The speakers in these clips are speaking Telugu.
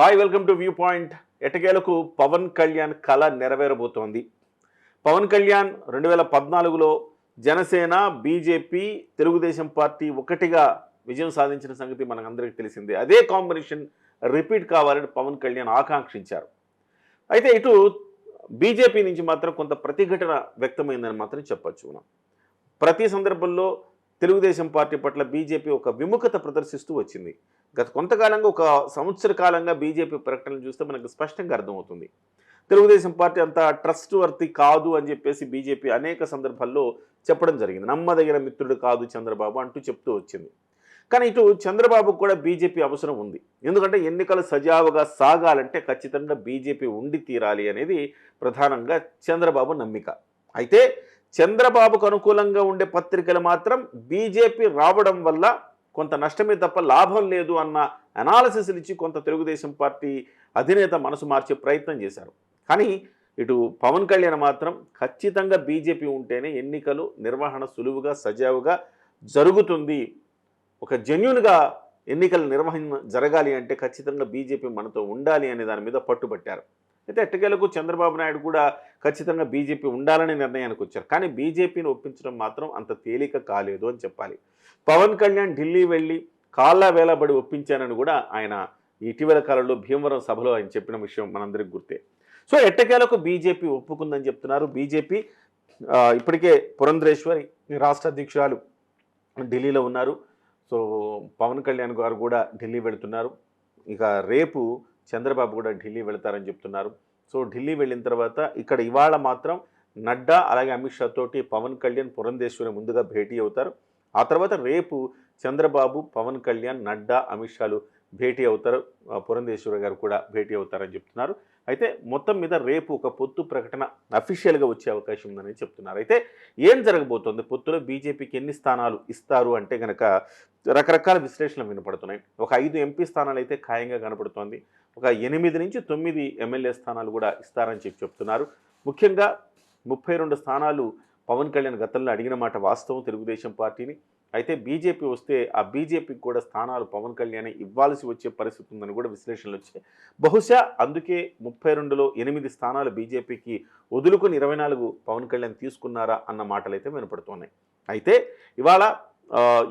Hi welcome to view point ఎటకేలకు Pawan Kalyan కళ నెరవేరబోతోంది. పవన్ కళ్యాణ్ రెండు వేల పద్నాలుగులో జనసేన బీజేపీ తెలుగుదేశం పార్టీ ఒకటిగా విజయం సాధించిన సంగతి మనకందరికీ తెలిసిందే. అదే కాంబినేషన్ రిపీట్ కావాలని పవన్ కళ్యాణ్ ఆకాంక్షించారు. అయితే ఇటు బీజేపీ నుంచి మాత్రం కొంత ప్రతిఘటన వ్యక్తమైందని మాత్రం చెప్పచ్చు మనం. ప్రతి సందర్భంలో తెలుగుదేశం పార్టీ పట్ల బీజేపీ ఒక విముఖత ప్రదర్శిస్తూ వచ్చింది. గత కొంతకాలంగా ఒక సంవత్సర కాలంగా బీజేపీ ప్రకటనలు చూస్తే మనకు స్పష్టంగా అర్థమవుతుంది. తెలుగుదేశం పార్టీ అంత ట్రస్ట్ వర్తి కాదు అని చెప్పేసి బీజేపీ అనేక సందర్భాల్లో చెప్పడం జరిగింది. నమ్మదగిన మిత్రుడు కాదు చంద్రబాబు అంటూ చెప్తూ వచ్చింది. కానీ ఇటు చంద్రబాబుకు కూడా బీజేపీ అవసరం ఉంది. ఎందుకంటే ఎన్నికలు సజావుగా సాగాలంటే ఖచ్చితంగా బీజేపీ ఉండి తీరాలి అనేది ప్రధానంగా చంద్రబాబు నమ్మిక. అయితే చంద్రబాబుకు అనుకూలంగా ఉండే పత్రికలు మాత్రం బీజేపీ రావడం వల్ల కొంత నష్టమే తప్ప లాభం లేదు అన్న అనాలసిస్లు ఇచ్చి కొంత తెలుగుదేశం పార్టీ అధినేత మనసు మార్చే ప్రయత్నం చేశారు. కానీ ఇటు పవన్ కళ్యాణ్ మాత్రం ఖచ్చితంగా బీజేపీ ఉంటేనే ఎన్నికలు నిర్వహణ సులువుగా సజావుగా జరుగుతుంది. ఒక జెన్యున్గా ఎన్నికల నిర్వహణ జరగాలి అంటే ఖచ్చితంగా బీజేపీ మనతో ఉండాలి అనే దాని మీద పట్టుబట్టారు. అయితే ఎట్టకేలకు చంద్రబాబు నాయుడు కూడా ఖచ్చితంగా బీజేపీ ఉండాలనే నిర్ణయానికి వచ్చారు. కానీ బీజేపీని ఒప్పించడం మాత్రం అంత తేలిక కాలేదు అని చెప్పాలి. పవన్ కళ్యాణ్ ఢిల్లీ వెళ్ళి కాళ్ళ వేలబడి ఒప్పించానని కూడా ఆయన ఇటీవల కాలంలో భీమవరం సభలో ఆయన చెప్పిన విషయం మనందరికి గుర్తే. సో ఎట్టకేలకు బీజేపీ ఒప్పుకుందని చెప్తున్నారు. బీజేపీ ఇప్పటికే పురంధ్రేశ్వరి రాష్ట్ర అధ్యక్షురాలు ఢిల్లీలో ఉన్నారు. సో పవన్ కళ్యాణ్ గారు కూడా ఢిల్లీ వెళుతున్నారు. ఇక రేపు చంద్రబాబు కూడా ఢిల్లీ వెళతారని చెప్తున్నారు. సో ఢిల్లీ వెళ్ళిన తర్వాత ఇక్కడ ఇవాళ మాత్రం నడ్డా అలాగే అమిత్ షా తోటి పవన్ కళ్యాణ్ పురంధేశ్వరి ముందుగా భేటీ అవుతారు. ఆ తర్వాత రేపు చంద్రబాబు పవన్ కళ్యాణ్ నడ్డా అమిత్ షాలు భేటీ అవుతారు. పురంధేశ్వరి గారు కూడా భేటీ అవుతారని చెప్తున్నారు. అయితే మొత్తం మీద రేపు ఒక పొత్తు ప్రకటన అఫీషియల్గా వచ్చే అవకాశం ఉందని చెప్తున్నారు. అయితే ఏం జరగబోతోంది? పొత్తులో బీజేపీకి ఎన్ని స్థానాలు ఇస్తారు అంటే కనుక రకరకాల విశ్లేషణలు వినపడుతున్నాయి. ఒక ఐదు ఎంపీ స్థానాలు అయితే ఖాయంగా కనపడుతోంది. ఒక ఎనిమిది నుంచి తొమ్మిది ఎమ్మెల్యే స్థానాలు కూడా ఇస్తారని చెప్పి చెప్తున్నారు. ముఖ్యంగా ముప్పై రెండు స్థానాలు పవన్ కళ్యాణ్ గతంలో అడిగిన మాట వాస్తవం తెలుగుదేశం పార్టీని. అయితే బీజేపీ వస్తే ఆ బీజేపీకి కూడా స్థానాలు పవన్ కళ్యాణ్ ఇవ్వాల్సి వచ్చే పరిస్థితి ఉందని కూడా విశ్లేషణలు వచ్చాయి. బహుశా అందుకే ముప్పై రెండులో ఎనిమిది స్థానాలు బీజేపీకి వదులుకుని ఇరవై నాలుగు పవన్ కళ్యాణ్ తీసుకున్నారా అన్న మాటలు అయితే వినపడుతున్నాయి. అయితే ఇవాళ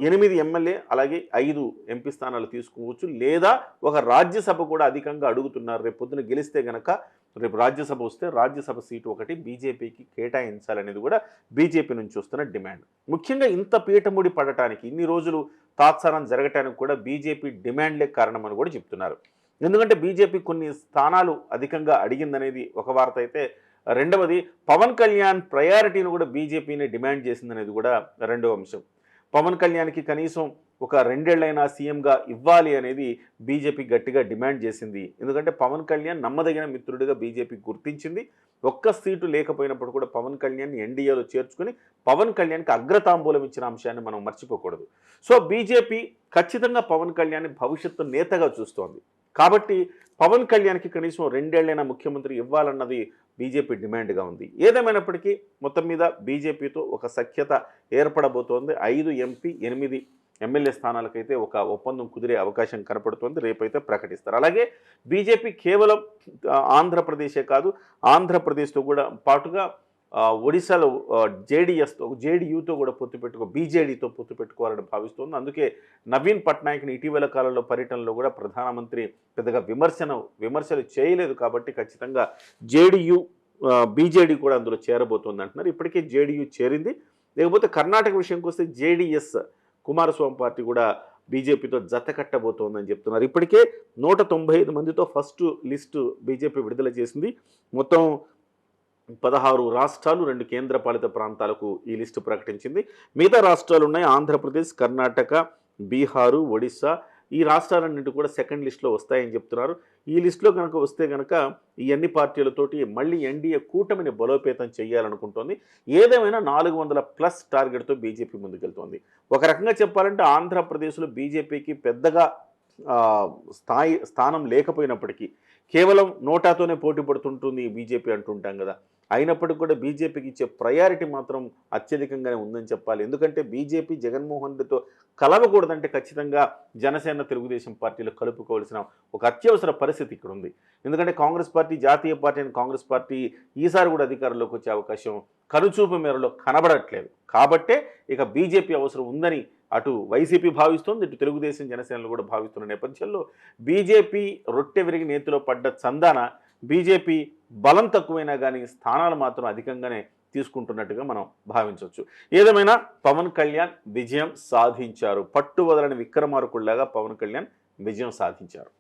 ఎనిమిది ఎమ్మెల్యే అలాగే ఐదు ఎంపీ స్థానాలు తీసుకోవచ్చు. లేదా ఒక రాజ్యసభ కూడా అధికంగా అడుగుతున్నారు. రేపు పొద్దున గెలిస్తే గనక రేపు రాజ్యసభ వస్తే రాజ్యసభ సీటు ఒకటి బీజేపీకి కేటాయించాలనేది కూడా బీజేపీ నుంచి వస్తున్న డిమాండ్. ముఖ్యంగా ఇంత పీఠముడి పడటానికి ఇన్ని రోజులు తాత్సారం జరగటానికి కూడా బీజేపీ డిమాండ్లే కారణమని కూడా చెప్తున్నారు. ఎందుకంటే బీజేపీ కొన్ని స్థానాలు అధికంగా అడిగిందనేది ఒక వార్త అయితే. రెండవది పవన్ కళ్యాణ్ ప్రయారిటీని కూడా బీజేపీని డిమాండ్ చేసిందనేది కూడా రెండవ అంశం. పవన్ కళ్యాణ్కి కనీసం ఒక రెండేళ్ళైనా సీఎంగా ఇవ్వాలి అనేది బీజేపీ గట్టిగా డిమాండ్ చేసింది. ఎందుకంటే పవన్ కళ్యాణ్ నమ్మదగిన మిత్రుడిగా బీజేపీ గుర్తించింది. ఒక్క సీటు లేకపోయినప్పుడు కూడా పవన్ కళ్యాణ్ ఎన్డీఏలో చేర్చుకుని పవన్ కళ్యాణ్కి అగ్రతాంబూలం ఇచ్చిన అంశాన్ని మనం మర్చిపోకూడదు. సో బీజేపీ ఖచ్చితంగా పవన్ కళ్యాణ్ భవిష్యత్తు నేతగా చూస్తోంది. కాబట్టి పవన్ కళ్యాణ్కి కనీసం రెండేళ్ళైనా ముఖ్యమంత్రి ఇవ్వాలన్నది బీజేపీ డిమాండ్గా ఉంది. ఏదేమైనప్పటికీ మొత్తం మీద బీజేపీతో ఒక సఖ్యత ఏర్పడబోతోంది. ఐదు ఎంపీ ఎనిమిది ఎమ్మెల్యే స్థానాలకైతే ఒక ఒప్పందం కుదిరే అవకాశం కనపడుతోంది. రేపైతే ప్రకటిస్తారు. అలాగే బీజేపీ కేవలం ఆంధ్రప్రదేశే కాదు ఆంధ్రప్రదేశ్తో కూడా పాటుగా ఒడిశాలో జేడీఎస్తో జేడీయూతో కూడా పొత్తు పెట్టుకో బీజేడీతో పొత్తు పెట్టుకోవాలని భావిస్తోంది. అందుకే నవీన్ పట్నాయక్ని ఇటీవల కాలంలో పర్యటనలో కూడా ప్రధానమంత్రి పెద్దగా విమర్శన విమర్శలు చేయలేదు కాబట్టి ఖచ్చితంగా జేడీయూ బీజేడీ కూడా అందులో చేరబోతోంది అంటున్నారు. ఇప్పటికే జేడీయూ చేరింది. లేకపోతే కర్ణాటక విషయంకి వస్తే జేడీఎస్ కుమారస్వామి పార్టీ కూడా బీజేపీతో జత కట్టబోతోందని చెప్తున్నారు. ఇప్పటికే నూట తొంభై ఐదు మందితో ఫస్ట్ లిస్టు బీజేపీ విడుదల చేసింది. మొత్తం పదహారు రాష్ట్రాలు రెండు కేంద్రపాలిత ప్రాంతాలకు ఈ లిస్టు ప్రకటించింది. మిగతా రాష్ట్రాలు ఉన్నాయి ఆంధ్రప్రదేశ్ కర్ణాటక బీహారు ఒడిశా. ఈ రాష్ట్రాలన్నింటి కూడా సెకండ్ లిస్ట్లో వస్తాయని చెప్తున్నారు. ఈ లిస్టులో కనుక వస్తే కనుక ఈ అన్ని పార్టీలతోటి మళ్ళీ ఎన్డీఏ కూటమిని బలోపేతం చేయాలనుకుంటోంది. ఏదేమైనా నాలుగు వందల ప్లస్ టార్గెట్తో బీజేపీ ముందుకెళ్తోంది. ఒక రకంగా చెప్పాలంటే ఆంధ్రప్రదేశ్లో బీజేపీకి పెద్దగా స్థాయి స్థానం లేకపోయినప్పటికీ కేవలం నోటాతోనే పోటీ పడుతుంటుంది బీజేపీ అంటుంటాం కదా. అయినప్పటికీ కూడా బీజేపీకి ఇచ్చే ప్రయారిటీ మాత్రం అత్యధికంగానే ఉందని చెప్పాలి. ఎందుకంటే బీజేపీ జగన్మోహన్ రెడ్డితో కలవకూడదంటే ఖచ్చితంగా జనసేన తెలుగుదేశం పార్టీలో కలుపుకోవాల్సిన ఒక అత్యవసర పరిస్థితి ఇక్కడ ఉంది ఎందుకంటే కాంగ్రెస్ పార్టీ జాతీయ పార్టీ అయిన కాంగ్రెస్ పార్టీ ఈసారి కూడా అధికారంలోకి వచ్చే అవకాశం కనుచూపు మేరలో కనబడట్లేదు. కాబట్టే ఇక బీజేపీ అవసరం ఉందని అటు వైసీపీ భావిస్తోంది ఇటు తెలుగుదేశం జనసేనలు కూడా భావిస్తున్న నేపథ్యంలో బీజేపీ రొట్టె విరిగి నేతిలో పడ్డ చందాన బీజేపీ బలం తక్కువైనా కానీ స్థానాలు మాత్రం అధికంగానే తీసుకుంటున్నట్టుగా మనం భావించవచ్చు. ఏదేమైనా పవన్ కళ్యాణ్ విజయం సాధించారు. పట్టు వదలని విక్రమార్కుల్లాగా పవన్ కళ్యాణ్ విజయం సాధించారు.